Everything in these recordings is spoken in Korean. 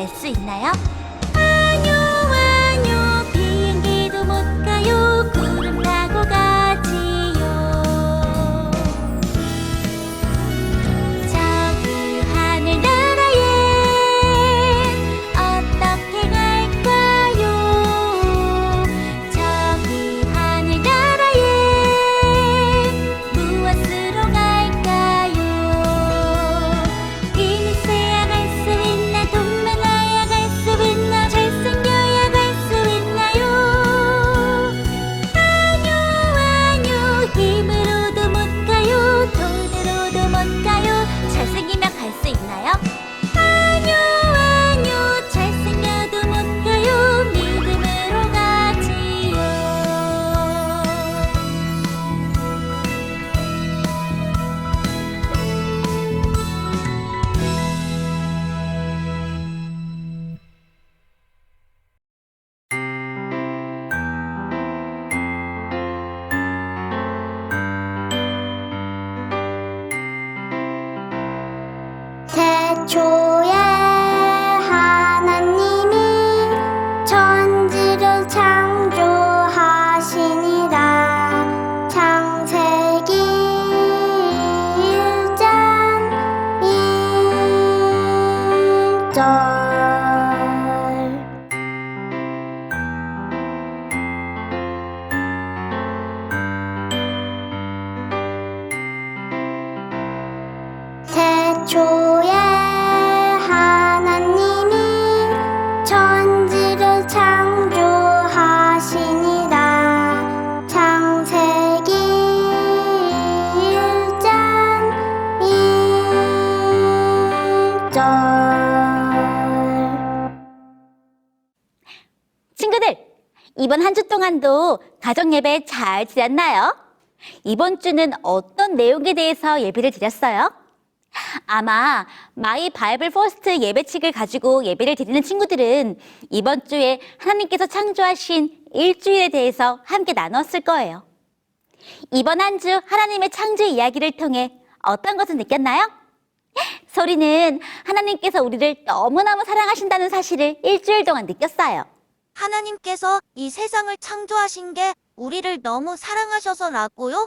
갈 수 있나요? 이번 한 주 동안도 가정 예배 잘 지냈나요? 이번 주는 어떤 내용에 대해서 예배를 드렸어요? 아마 마이 바이블 포스트 예배칙을 가지고 예배를 드리는 친구들은 이번 주에 하나님께서 창조하신 일주일에 대해서 함께 나눴을 거예요. 이번 한 주 하나님의 창조 이야기를 통해 어떤 것을 느꼈나요? 소리는 하나님께서 우리를 너무너무 사랑하신다는 사실을 일주일 동안 느꼈어요. 하나님께서 이 세상을 창조하신 게 우리를 너무 사랑하셔서라고요?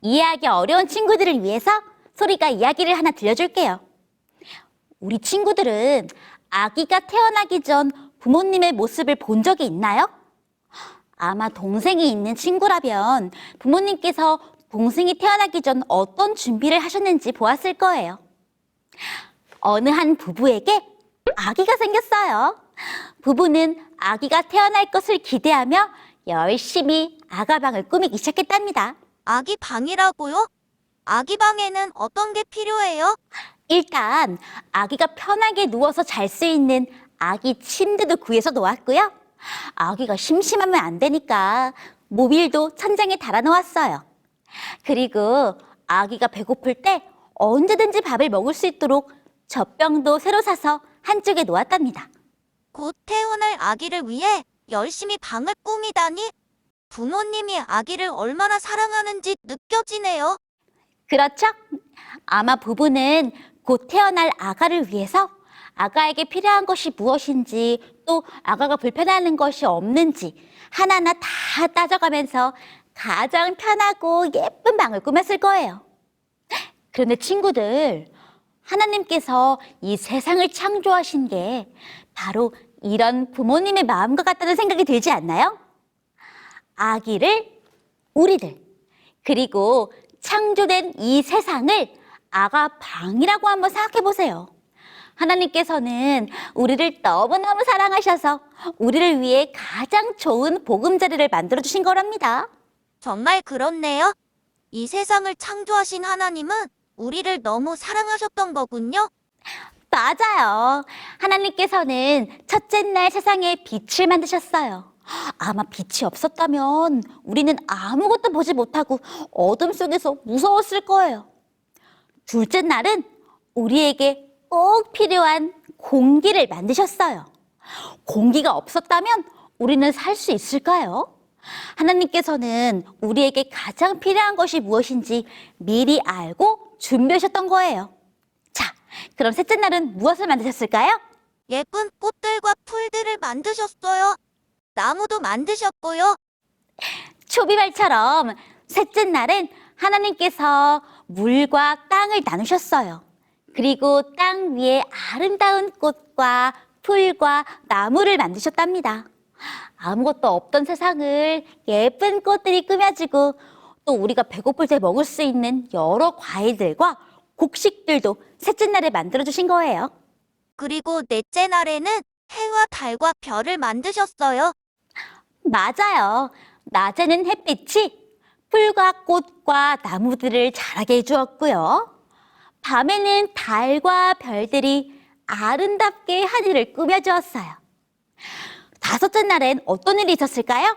이해하기 어려운 친구들을 위해서 소리가 이야기를 하나 들려줄게요. 우리 친구들은 아기가 태어나기 전 부모님의 모습을 본 적이 있나요? 아마 동생이 있는 친구라면 부모님께서 동생이 태어나기 전 어떤 준비를 하셨는지 보았을 거예요. 어느 한 부부에게 아기가 생겼어요. 부부는 아기가 태어날 것을 기대하며 열심히 아가방을 꾸미기 시작했답니다. 아기 방이라고요? 아기 방에는 어떤 게 필요해요? 일단 아기가 편하게 누워서 잘 수 있는 아기 침대도 구해서 놓았고요. 아기가 심심하면 안 되니까 모빌도 천장에 달아 놓았어요. 그리고 아기가 배고플 때 언제든지 밥을 먹을 수 있도록 젖병도 새로 사서 한쪽에 놓았답니다. 곧 태어날 아기를 위해 열심히 방을 꾸미다니 부모님이 아기를 얼마나 사랑하는지 느껴지네요. 그렇죠? 아마 부부는 곧 태어날 아가를 위해서 아가에게 필요한 것이 무엇인지 또 아가가 불편해하는 것이 없는지 하나하나 다 따져가면서 가장 편하고 예쁜 방을 꾸몄을 거예요. 그런데 친구들, 하나님께서 이 세상을 창조하신 게 바로 이런 부모님의 마음과 같다는 생각이 들지 않나요? 아기를 우리들 그리고 창조된 이 세상을 아가 방이라고 한번 생각해 보세요. 하나님께서는 우리를 너무너무 사랑하셔서 우리를 위해 가장 좋은 보금자리를 만들어 주신 거랍니다. 정말 그렇네요. 이 세상을 창조하신 하나님은 우리를 너무 사랑하셨던 거군요. 맞아요. 하나님께서는 첫째 날 세상에 빛을 만드셨어요. 아마 빛이 없었다면 우리는 아무것도 보지 못하고 어둠 속에서 무서웠을 거예요. 둘째 날은 우리에게 꼭 필요한 공기를 만드셨어요. 공기가 없었다면 우리는 살 수 있을까요? 하나님께서는 우리에게 가장 필요한 것이 무엇인지 미리 알고 준비하셨던 거예요. 자, 그럼 셋째 날은 무엇을 만드셨을까요? 예쁜 꽃들과 풀들을 만드셨어요. 나무도 만드셨고요. 초비발처럼 셋째 날은 하나님께서 물과 땅을 나누셨어요. 그리고 땅 위에 아름다운 꽃과 풀과 나무를 만드셨답니다. 아무것도 없던 세상을 예쁜 꽃들이 꾸며주고 또 우리가 배고플 때 먹을 수 있는 여러 과일들과 곡식들도 셋째 날에 만들어주신 거예요. 그리고 넷째 날에는 해와 달과 별을 만드셨어요. 맞아요. 낮에는 햇빛이 풀과 꽃과 나무들을 자라게 해주었고요. 밤에는 달과 별들이 아름답게 하늘을 꾸며주었어요. 다섯째 날엔 어떤 일이 있었을까요?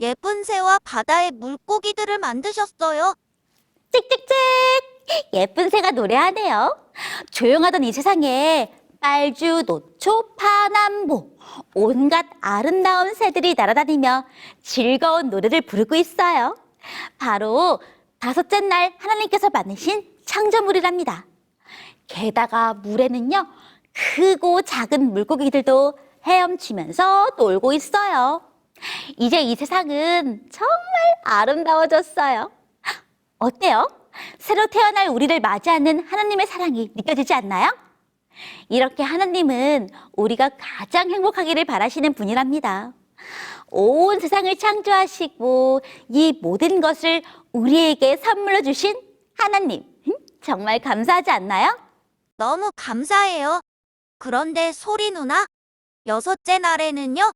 예쁜 새와 바다의 물고기들을 만드셨어요. 찍찍찍! 예쁜 새가 노래하네요. 조용하던 이 세상에 빨주, 노초, 파남보, 온갖 아름다운 새들이 날아다니며 즐거운 노래를 부르고 있어요. 바로 다섯째 날 하나님께서 만드신 창조물이랍니다. 게다가 물에는요, 크고 작은 물고기들도 헤엄치면서 놀고 있어요. 이제 이 세상은 정말 아름다워졌어요. 어때요? 새로 태어날 우리를 맞이하는 하나님의 사랑이 느껴지지 않나요? 이렇게 하나님은 우리가 가장 행복하기를 바라시는 분이랍니다. 온 세상을 창조하시고 이 모든 것을 우리에게 선물로 주신 하나님. 정말 감사하지 않나요? 너무 감사해요. 그런데 소리 누나, 여섯째 날에는요?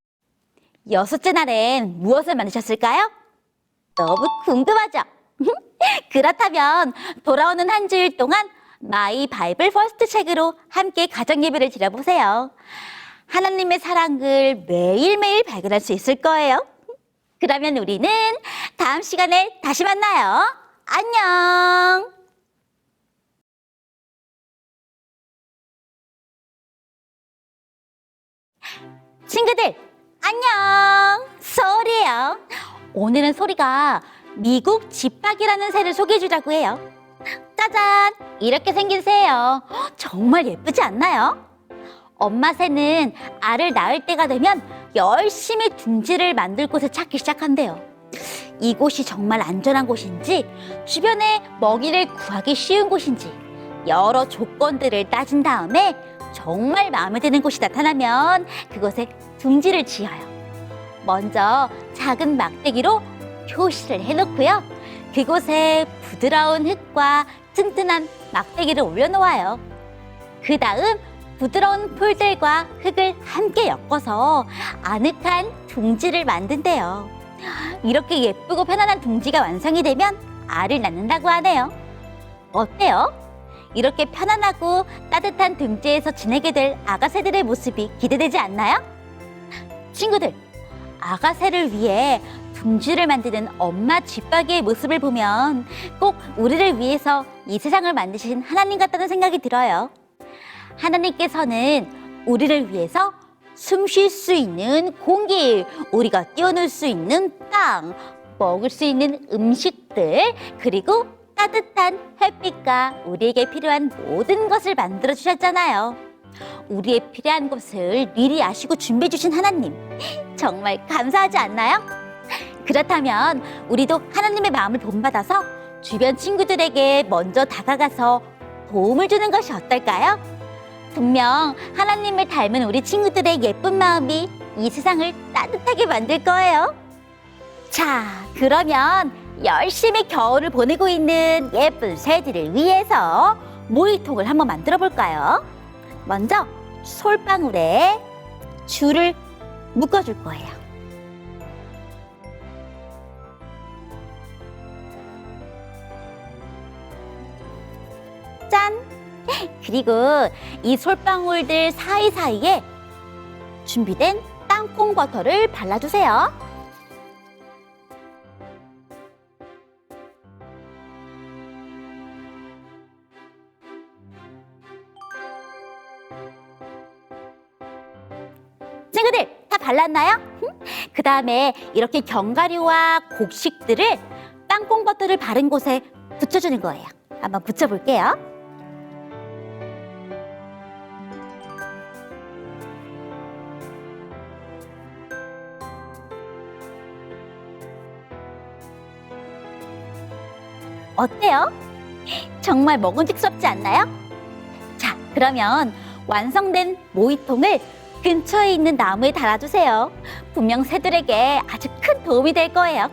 여섯째 날엔 무엇을 만드셨을까요? 너무 궁금하죠? 그렇다면 돌아오는 한 주일 동안 마이 바이블 퍼스트 책으로 함께 가정 예배를 드려보세요. 하나님의 사랑을 매일매일 발견할 수 있을 거예요. 그러면 우리는 다음 시간에 다시 만나요. 안녕! 친구들, 안녕! 소리예요. 오늘은 소리가 미국 집박이라는 새를 소개해 주자고 해요. 짜잔! 이렇게 생긴 새예요. 헉, 정말 예쁘지 않나요? 엄마 새는 알을 낳을 때가 되면 열심히 둥지를 만들 곳을 찾기 시작한대요. 이곳이 정말 안전한 곳인지, 주변에 먹이를 구하기 쉬운 곳인지, 여러 조건들을 따진 다음에 정말 마음에 드는 곳이 나타나면 그곳에 둥지를 지어요. 먼저 작은 막대기로 표시를 해놓고요. 그곳에 부드러운 흙과 튼튼한 막대기를 올려놓아요. 그 다음 부드러운 풀들과 흙을 함께 엮어서 아늑한 둥지를 만든대요. 이렇게 예쁘고 편안한 둥지가 완성이 되면 알을 낳는다고 하네요. 어때요? 이렇게 편안하고 따뜻한 둥지에서 지내게 될 아가새들의 모습이 기대되지 않나요? 친구들, 아가새를 위해 둥지를 만드는 엄마 쥐빠기의 모습을 보면 꼭 우리를 위해서 이 세상을 만드신 하나님 같다는 생각이 들어요. 하나님께서는 우리를 위해서 숨 쉴 수 있는 공기, 우리가 뛰어놀 수 있는 땅, 먹을 수 있는 음식들, 그리고 따뜻한 햇빛과 우리에게 필요한 모든 것을 만들어 주셨잖아요. 우리의 필요한 것을 미리 아시고 준비해 주신 하나님. 정말 감사하지 않나요? 그렇다면 우리도 하나님의 마음을 본받아서 주변 친구들에게 먼저 다가가서 도움을 주는 것이 어떨까요? 분명 하나님을 닮은 우리 친구들의 예쁜 마음이 이 세상을 따뜻하게 만들 거예요. 자, 그러면 열심히 겨울을 보내고 있는 예쁜 새들을 위해서 모이통을 한번 만들어 볼까요? 먼저 솔방울에 줄을 묶어줄 거예요. 짠! 그리고 이 솔방울들 사이사이에 준비된 땅콩 버터를 발라주세요. 친구들 다 발랐나요? 그 다음에 이렇게 견과류와 곡식들을 땅콩 버터를 바른 곳에 붙여주는 거예요. 한번 붙여볼게요. 어때요? 정말 먹음직스럽지 않나요? 자, 그러면 완성된 모이통을 근처에 있는 나무에 달아주세요. 분명 새들에게 아주 큰 도움이 될 거예요.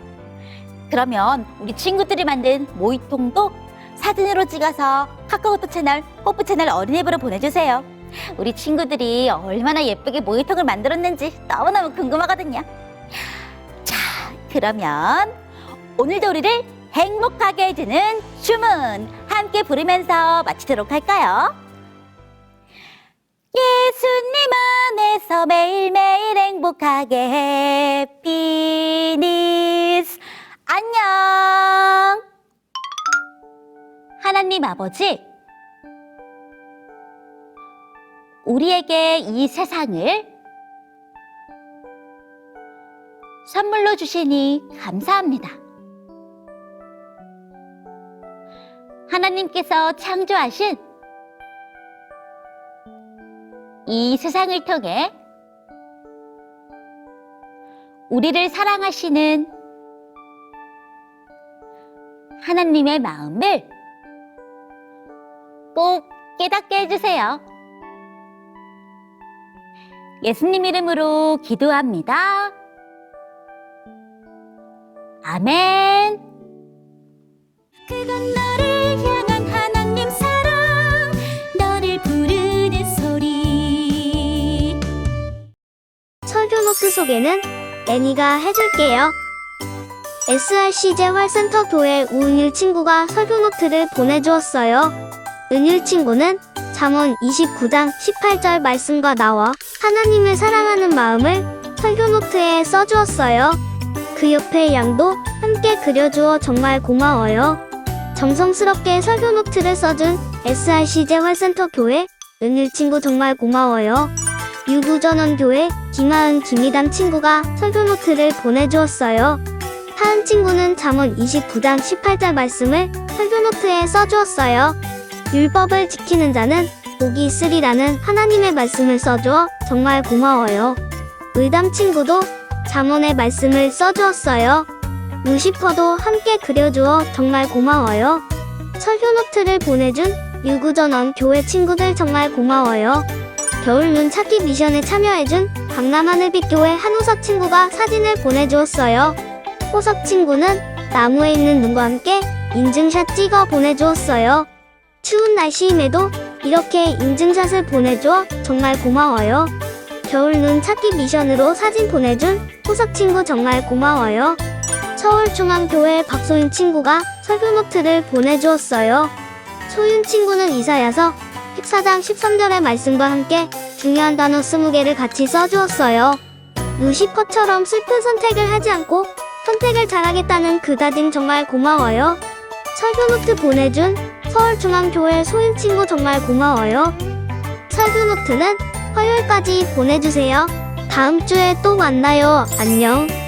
그러면 우리 친구들이 만든 모이통도 사진으로 찍어서 카카오톡 채널, 뽀뽀 채널 어린이부로 보내주세요. 우리 친구들이 얼마나 예쁘게 모이통을 만들었는지 너무너무 궁금하거든요. 자, 그러면 오늘도 우리를 행복하게 해주는 주문 함께 부르면서 마치도록 할까요? 예수님 안에서 매일매일 행복하게 해피니스 안녕 하나님 아버지 우리에게 이 세상을 선물로 주시니 감사합니다. 하나님께서 창조하신 이 세상을 통해 우리를 사랑하시는 하나님의 마음을 꼭 깨닫게 해주세요. 예수님 이름으로 기도합니다. 아멘. 소개는 애니가 해줄게요. SRCJ 활센터 교회 우은일 친구가 설교노트를 보내주었어요. 은일 친구는 잠언 29장 18절 말씀과 나와 하나님을 사랑하는 마음을 설교노트에 써주었어요. 그 옆에 양도 함께 그려주어 정말 고마워요. 정성스럽게 설교노트를 써준 SRCJ 활센터 교회 은일 친구 정말 고마워요. 유구전원교회 김하은 김이담 친구가 설교노트를 보내주었어요. 하은 친구는 잠언 29장 18절 말씀을 설교노트에 써주었어요. 율법을 지키는 자는 복이 있으리라는 하나님의 말씀을 써주어 정말 고마워요. 의담 친구도 잠언의 말씀을 써주었어요. 루시퍼도 함께 그려주어 정말 고마워요. 설교노트를 보내준 유구전원 교회 친구들 정말 고마워요. 겨울 눈 찾기 미션에 참여해준 강남하늘빛교회 한호석 친구가 사진을 보내주었어요. 호석 친구는 나무에 있는 눈과 함께 인증샷 찍어 보내주었어요. 추운 날씨임에도 이렇게 인증샷을 보내줘 정말 고마워요. 겨울 눈 찾기 미션으로 사진 보내준 호석 친구 정말 고마워요. 서울중앙교회 박소윤 친구가 설교 노트를 보내주었어요. 소윤 친구는 이사야서 14장 13절의 말씀과 함께 중요한 단어 20개를 같이 써주었어요. 루시퍼처럼 슬픈 선택을 하지 않고 선택을 잘하겠다는 그 다짐 정말 고마워요. 설교 노트 보내준 서울중앙교회 소윤 친구 정말 고마워요. 설교 노트는 화요일까지 보내주세요. 다음 주에 또 만나요. 안녕.